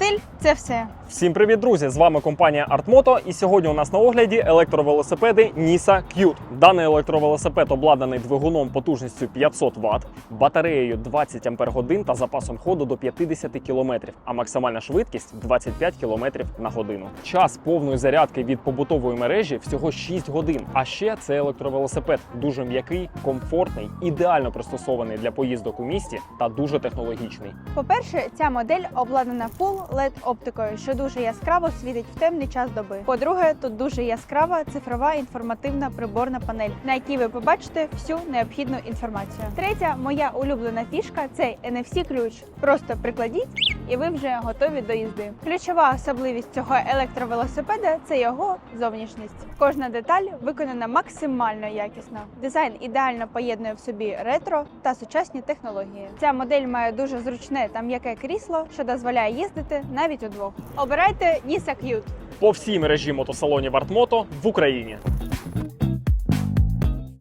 Стиль це все. Всім привіт, друзі! З вами компанія ArtMoto і сьогодні у нас на огляді електровелосипеди Nisa Qt. Даний електровелосипед обладнаний двигуном потужністю 500 Вт, батареєю 20 Ах та запасом ходу до 50 км, а максимальна швидкість 25 км на годину. Час повної зарядки від побутової мережі всього 6 годин. А ще це електровелосипед дуже м'який, комфортний, ідеально пристосований для поїздок у місті та дуже технологічний. По-перше, ця модель обладнана Full LED оптикою, що дуже яскраво світить в темний час доби. По-друге, тут дуже яскрава цифрова інформативна приборна панель, на якій ви побачите всю необхідну інформацію. Третя, моя улюблена фішка це NFC ключ. Просто прикладіть, і ви вже готові до їзди. Ключова особливість цього електровелосипеда це його зовнішність. Кожна деталь виконана максимально якісно. Дизайн ідеально поєднує в собі ретро та сучасні технології. Ця модель має дуже зручне та м'яке крісло, що дозволяє їздити навіть удвох. Обирайте Ніса К'ют По всій мережі мотосалонів Артмото в Україні.